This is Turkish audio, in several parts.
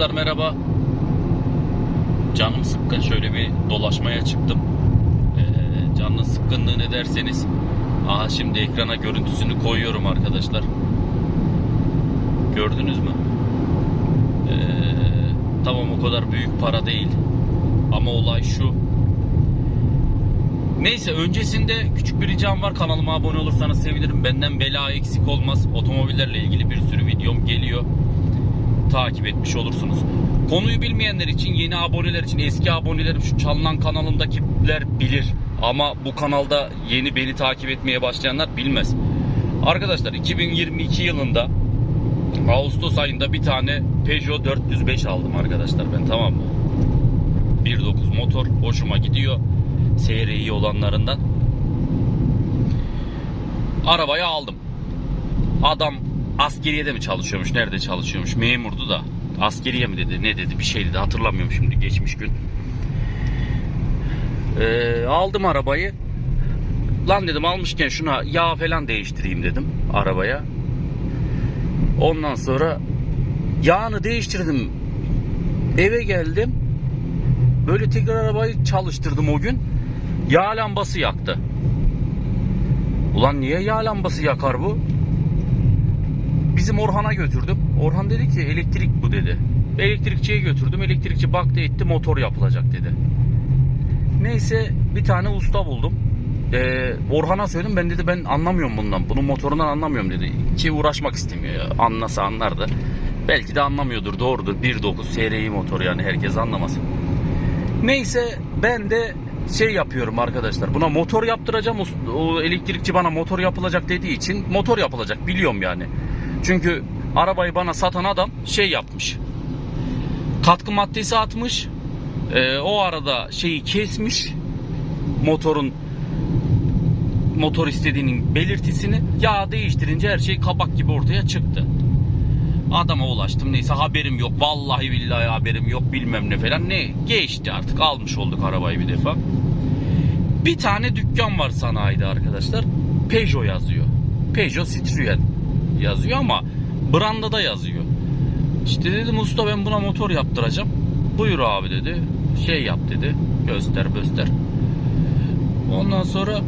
Arkadaşlar merhaba. Canım sıkkın şöyle bir dolaşmaya çıktım. Ee, canın sıkkınlığı ne derseniz. Aha şimdi ekrana görüntüsünü koyuyorum arkadaşlar. Gördünüz mü? Ee, tamam o kadar büyük para değil. Ama olay şu. Neyse öncesinde küçük bir ricam var. Kanalıma abone olursanız sevinirim. Benden bela eksik olmaz. Otomobillerle ilgili bir sürü videom geliyor takip etmiş olursunuz. Konuyu bilmeyenler için, yeni aboneler için, eski abonelerim şu çalınan kanalımdakiler bilir. Ama bu kanalda yeni beni takip etmeye başlayanlar bilmez. Arkadaşlar 2022 yılında Ağustos ayında bir tane Peugeot 405 aldım arkadaşlar ben tamam mı? 1.9 motor hoşuma gidiyor. Seyri iyi olanlarından. Arabayı aldım. Adam askeriyede mi çalışıyormuş? Nerede çalışıyormuş? Memurdu da. Askeriye mi dedi? Ne dedi? Bir şey dedi. Hatırlamıyorum şimdi. Geçmiş gün. Ee, aldım arabayı. Lan dedim almışken şuna yağ falan değiştireyim dedim arabaya. Ondan sonra yağını değiştirdim. Eve geldim. Böyle tekrar arabayı çalıştırdım o gün. Yağ lambası yaktı. Ulan niye yağ lambası yakar bu? Bizim Orhan'a götürdüm. Orhan dedi ki elektrik bu dedi. Elektrikçiye götürdüm. Elektrikçi baktı etti motor yapılacak dedi. Neyse bir tane usta buldum. Ee, Orhan'a söyledim ben dedi ben anlamıyorum bundan. Bunun motorundan anlamıyorum dedi. Ki uğraşmak istemiyor ya. Anlasa anlardı. Belki de anlamıyordur doğrudur. 1.9 SRI motor yani herkes anlamaz. Neyse ben de şey yapıyorum arkadaşlar. Buna motor yaptıracağım. O- elektrikçi bana motor yapılacak dediği için motor yapılacak biliyorum yani. Çünkü arabayı bana satan adam şey yapmış. Katkı maddesi atmış. Ee, o arada şeyi kesmiş. Motorun motor istediğinin belirtisini yağ değiştirince her şey kabak gibi ortaya çıktı. Adama ulaştım neyse haberim yok vallahi billahi haberim yok bilmem ne falan ne geçti artık almış olduk arabayı bir defa. Bir tane dükkan var sanayide arkadaşlar Peugeot yazıyor. Peugeot Citroen yazıyor ama brandada yazıyor. İşte dedim usta ben buna motor yaptıracağım. Buyur abi dedi. Şey yap dedi. Göster göster. Ondan sonra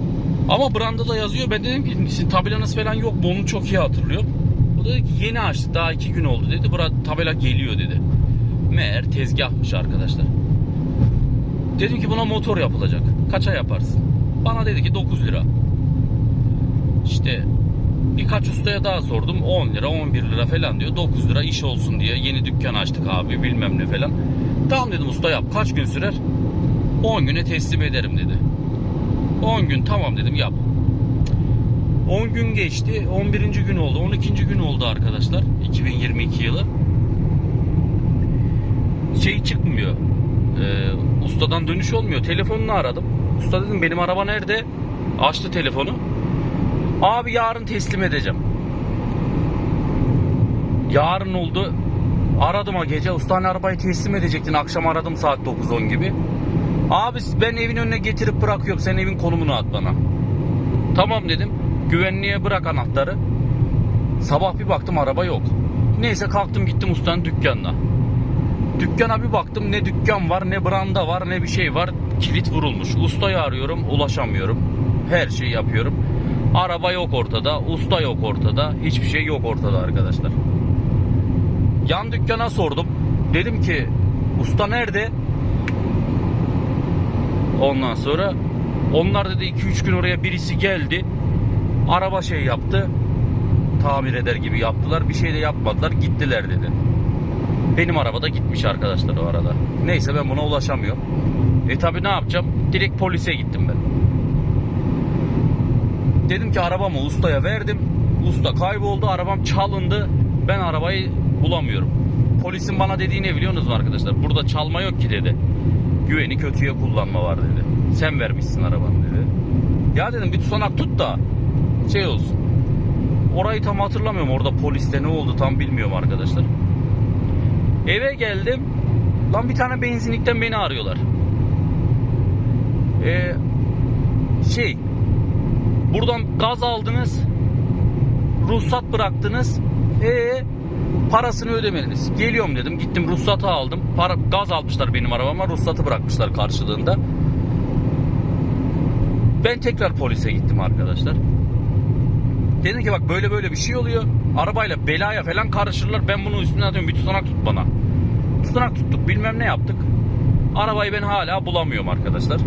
ama brandada yazıyor. Ben dedim ki sizin tabelanız falan yok mu? Onu çok iyi hatırlıyorum. O dedi ki yeni açtı. Daha iki gün oldu dedi. Bura tabela geliyor dedi. Meğer tezgahmış arkadaşlar. Dedim ki buna motor yapılacak. Kaça yaparsın? Bana dedi ki 9 lira. İşte birkaç ustaya daha sordum. 10 lira 11 lira falan diyor. 9 lira iş olsun diye yeni dükkan açtık abi bilmem ne falan. Tamam dedim usta yap. Kaç gün sürer? 10 güne teslim ederim dedi. 10 gün tamam dedim yap. 10 gün geçti. 11. gün oldu. 12. gün oldu arkadaşlar. 2022 yılı. Şey çıkmıyor. Ee, ustadan dönüş olmuyor. Telefonunu aradım. Usta dedim benim araba nerede? Açtı telefonu. Abi yarın teslim edeceğim. Yarın oldu. Aradım o gece. Usta hani arabayı teslim edecektin. Akşam aradım saat 9-10 gibi. Abi ben evin önüne getirip bırakıyorum. Sen evin konumunu at bana. Tamam dedim. Güvenliğe bırak anahtarı. Sabah bir baktım araba yok. Neyse kalktım gittim ustanın dükkanına. Dükkana bir baktım ne dükkan var ne branda var ne bir şey var. Kilit vurulmuş. Ustayı arıyorum ulaşamıyorum. Her şeyi yapıyorum. Araba yok ortada. Usta yok ortada. Hiçbir şey yok ortada arkadaşlar. Yan dükkana sordum. Dedim ki usta nerede? Ondan sonra onlar dedi 2-3 gün oraya birisi geldi. Araba şey yaptı. Tamir eder gibi yaptılar. Bir şey de yapmadılar. Gittiler dedi. Benim araba da gitmiş arkadaşlar o arada. Neyse ben buna ulaşamıyorum. E tabi ne yapacağım? Direkt polise gittim ben. Dedim ki arabamı ustaya verdim. Usta kayboldu. Arabam çalındı. Ben arabayı bulamıyorum. Polisin bana dediği ne biliyorsunuz mu arkadaşlar? Burada çalma yok ki dedi. Güveni kötüye kullanma var dedi. Sen vermişsin arabanı dedi. Ya dedim bir tutanak tut da şey olsun. Orayı tam hatırlamıyorum. Orada poliste ne oldu tam bilmiyorum arkadaşlar. Eve geldim. Lan bir tane benzinlikten beni arıyorlar. Ee, şey buradan gaz aldınız ruhsat bıraktınız ee Parasını ödemediniz. Geliyorum dedim. Gittim ruhsatı aldım. Para, gaz almışlar benim arabama. Ruhsatı bırakmışlar karşılığında. Ben tekrar polise gittim arkadaşlar. Dedim ki bak böyle böyle bir şey oluyor. Arabayla belaya falan karışırlar. Ben bunu üstüne atıyorum. Bir tutanak tut bana. Tutanak tuttuk. Bilmem ne yaptık. Arabayı ben hala bulamıyorum arkadaşlar.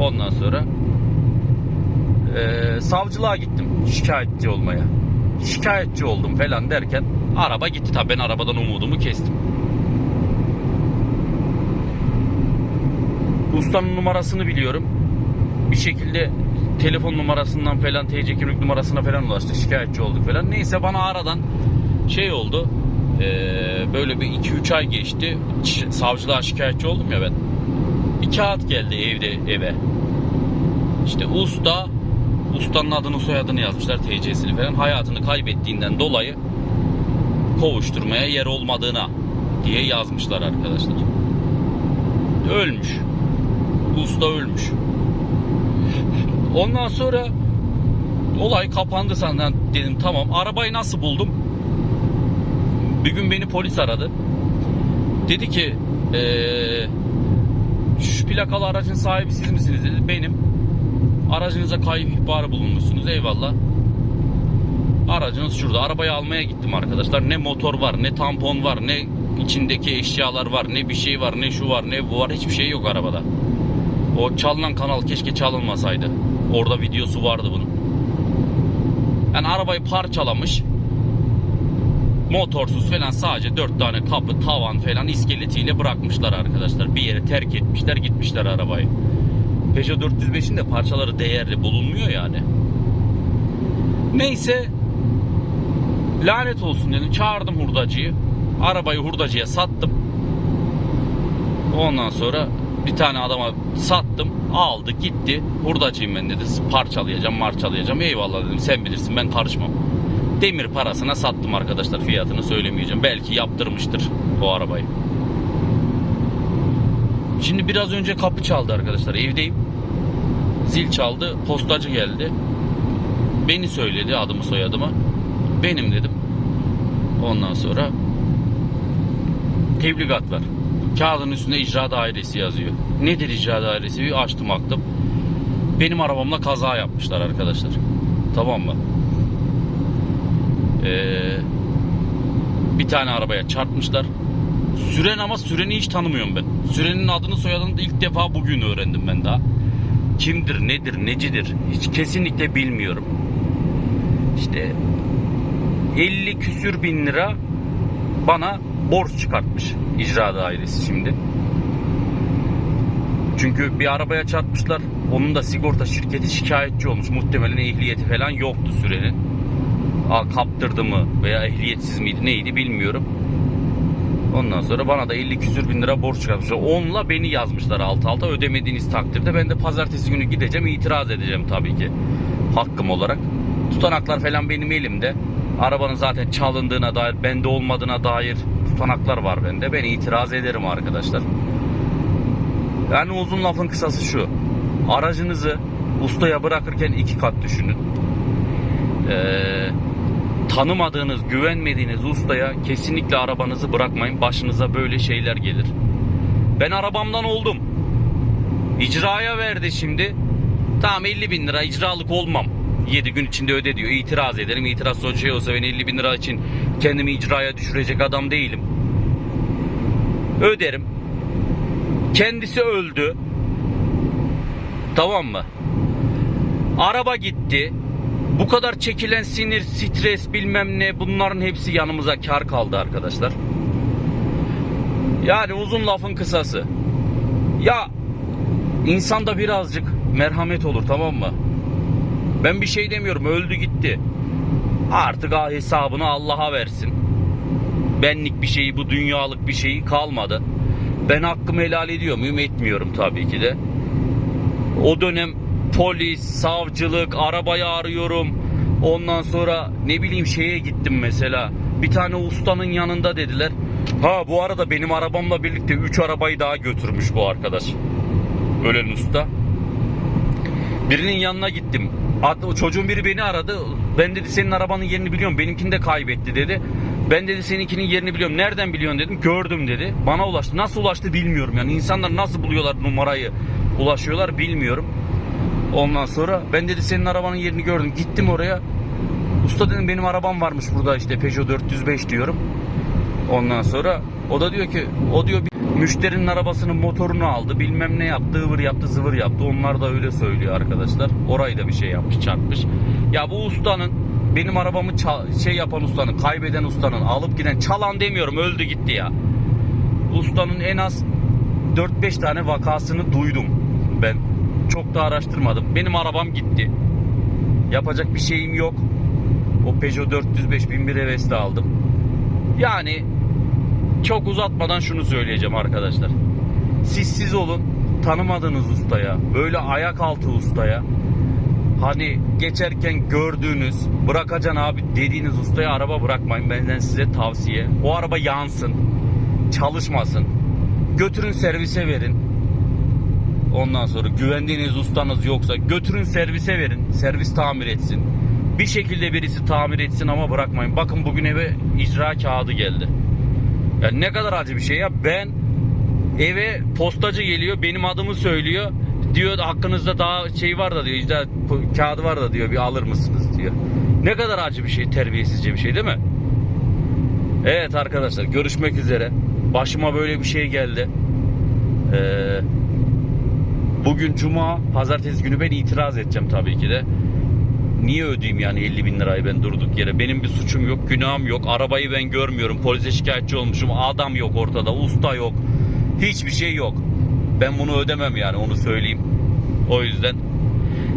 Ondan sonra eee, savcılığa gittim şikayetçi olmaya. Şikayetçi oldum falan derken araba gitti. Tabii ben arabadan umudumu kestim. Ustanın numarasını biliyorum. Bir şekilde telefon numarasından falan TC kimlik numarasına falan ulaştık. Şikayetçi olduk falan. Neyse bana aradan şey oldu. eee, böyle bir 2-3 ay geçti. Savcılığa şikayetçi oldum ya ben. Bir kağıt geldi evde eve. İşte usta ustanın adını soyadını yazmışlar TC'sini falan. Hayatını kaybettiğinden dolayı kovuşturmaya yer olmadığına diye yazmışlar arkadaşlar. Ölmüş. Usta ölmüş. Ondan sonra olay kapandı senden dedim tamam. Arabayı nasıl buldum? Bir gün beni polis aradı. Dedi ki eee şu plakalı aracın sahibi siz misiniz dedi. Benim. Aracınıza kayıp ihbarı bulunmuşsunuz. Eyvallah. Aracınız şurada. Arabayı almaya gittim arkadaşlar. Ne motor var, ne tampon var, ne içindeki eşyalar var, ne bir şey var, ne şu var, ne bu var. Hiçbir şey yok arabada. O çalınan kanal keşke çalınmasaydı. Orada videosu vardı bunun. Yani arabayı parçalamış. Motorsuz falan sadece dört tane kapı, tavan falan iskeletiyle bırakmışlar arkadaşlar. Bir yere terk etmişler, gitmişler arabayı. Peugeot 405'in de parçaları değerli bulunmuyor yani. Neyse lanet olsun dedim. Çağırdım hurdacıyı. Arabayı hurdacıya sattım. Ondan sonra bir tane adama sattım. Aldı gitti. Hurdacıyım ben dedi. Parçalayacağım marçalayacağım. Eyvallah dedim sen bilirsin ben karışmam. Demir parasına sattım arkadaşlar fiyatını söylemeyeceğim. Belki yaptırmıştır o arabayı. Şimdi biraz önce kapı çaldı arkadaşlar. Evdeyim. Zil çaldı. Postacı geldi. Beni söyledi adımı soyadımı. Benim dedim. Ondan sonra tebligat var. Kağıdın üstünde icra dairesi yazıyor. Nedir icra dairesi? Bir açtım baktım. Benim arabamla kaza yapmışlar arkadaşlar. Tamam mı? Ee, bir tane arabaya çarpmışlar. Süren ama süreni hiç tanımıyorum ben. Sürenin adını soyadını da ilk defa bugün öğrendim ben daha. Kimdir, nedir, necidir hiç kesinlikle bilmiyorum. İşte 50 küsür bin lira bana borç çıkartmış icra dairesi şimdi. Çünkü bir arabaya çarpmışlar. Onun da sigorta şirketi şikayetçi olmuş. Muhtemelen ehliyeti falan yoktu sürenin. Aa, kaptırdı mı veya ehliyetsiz miydi neydi bilmiyorum. Ondan sonra bana da 50 küsür bin lira borç çıkartmışlar. Onunla beni yazmışlar alt alta ödemediğiniz takdirde. Ben de pazartesi günü gideceğim itiraz edeceğim tabii ki. Hakkım olarak. Tutanaklar falan benim elimde. Arabanın zaten çalındığına dair, bende olmadığına dair tutanaklar var bende. Ben itiraz ederim arkadaşlar. Yani uzun lafın kısası şu. Aracınızı ustaya bırakırken iki kat düşünün. Eee tanımadığınız, güvenmediğiniz ustaya kesinlikle arabanızı bırakmayın. Başınıza böyle şeyler gelir. Ben arabamdan oldum. İcraya verdi şimdi. Tamam 50 bin lira icralık olmam. 7 gün içinde öde diyor. İtiraz ederim. İtiraz sonucu şey olsa ben 50 bin lira için kendimi icraya düşürecek adam değilim. Öderim. Kendisi öldü. Tamam mı? Araba gitti. Bu kadar çekilen sinir, stres bilmem ne bunların hepsi yanımıza kar kaldı arkadaşlar. Yani uzun lafın kısası. Ya insanda birazcık merhamet olur tamam mı? Ben bir şey demiyorum öldü gitti. Artık hesabını Allah'a versin. Benlik bir şeyi bu dünyalık bir şeyi kalmadı. Ben hakkımı helal ediyor muyum? Etmiyorum tabii ki de. O dönem polis, savcılık, arabayı arıyorum. Ondan sonra ne bileyim şeye gittim mesela. Bir tane ustanın yanında dediler. Ha bu arada benim arabamla birlikte 3 arabayı daha götürmüş bu arkadaş. Ölen usta. Birinin yanına gittim. Ad- Çocuğun biri beni aradı. Ben dedi senin arabanın yerini biliyorum. Benimkini de kaybetti dedi. Ben dedi seninkinin yerini biliyorum. Nereden biliyorsun dedim. Gördüm dedi. Bana ulaştı. Nasıl ulaştı bilmiyorum. Yani insanlar nasıl buluyorlar numarayı ulaşıyorlar bilmiyorum. Ondan sonra ben dedi senin arabanın yerini gördüm. Gittim oraya. Usta dedim benim arabam varmış burada işte Peugeot 405 diyorum. Ondan sonra o da diyor ki o diyor müşterinin arabasının motorunu aldı bilmem ne yaptı ıvır yaptı zıvır yaptı onlar da öyle söylüyor arkadaşlar. Orayı da bir şey yapmış çarpmış. Ya bu ustanın benim arabamı şey yapan ustanın kaybeden ustanın alıp giden çalan demiyorum öldü gitti ya. Ustanın en az 4-5 tane vakasını duydum ben. Çok da araştırmadım. Benim arabam gitti. Yapacak bir şeyim yok. O Peugeot 405 1001 hevesli aldım. Yani çok uzatmadan şunu söyleyeceğim arkadaşlar. Siz siz olun tanımadığınız ustaya, böyle ayak altı ustaya hani geçerken gördüğünüz, bırakacaksın abi dediğiniz ustaya araba bırakmayın. Benden size tavsiye. O araba yansın, çalışmasın. Götürün servise verin. Ondan sonra güvendiğiniz ustanız yoksa götürün servise verin. Servis tamir etsin. Bir şekilde birisi tamir etsin ama bırakmayın. Bakın bugün eve icra kağıdı geldi. Ya ne kadar acı bir şey ya. Ben eve postacı geliyor benim adımı söylüyor. Diyor hakkınızda daha şey var da diyor icra kağıdı var da diyor bir alır mısınız diyor. Ne kadar acı bir şey terbiyesizce bir şey değil mi? Evet arkadaşlar görüşmek üzere. Başıma böyle bir şey geldi. Ee, bugün cuma pazartesi günü ben itiraz edeceğim tabii ki de. Niye ödeyeyim yani 50 bin lirayı ben durduk yere? Benim bir suçum yok, günahım yok. Arabayı ben görmüyorum. Polise şikayetçi olmuşum. Adam yok ortada, usta yok. Hiçbir şey yok. Ben bunu ödemem yani onu söyleyeyim. O yüzden.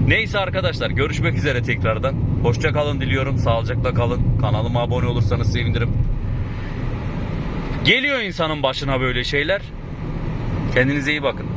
Neyse arkadaşlar görüşmek üzere tekrardan. Hoşça kalın diliyorum. Sağlıcakla kalın. Kanalıma abone olursanız sevinirim. Geliyor insanın başına böyle şeyler. Kendinize iyi bakın.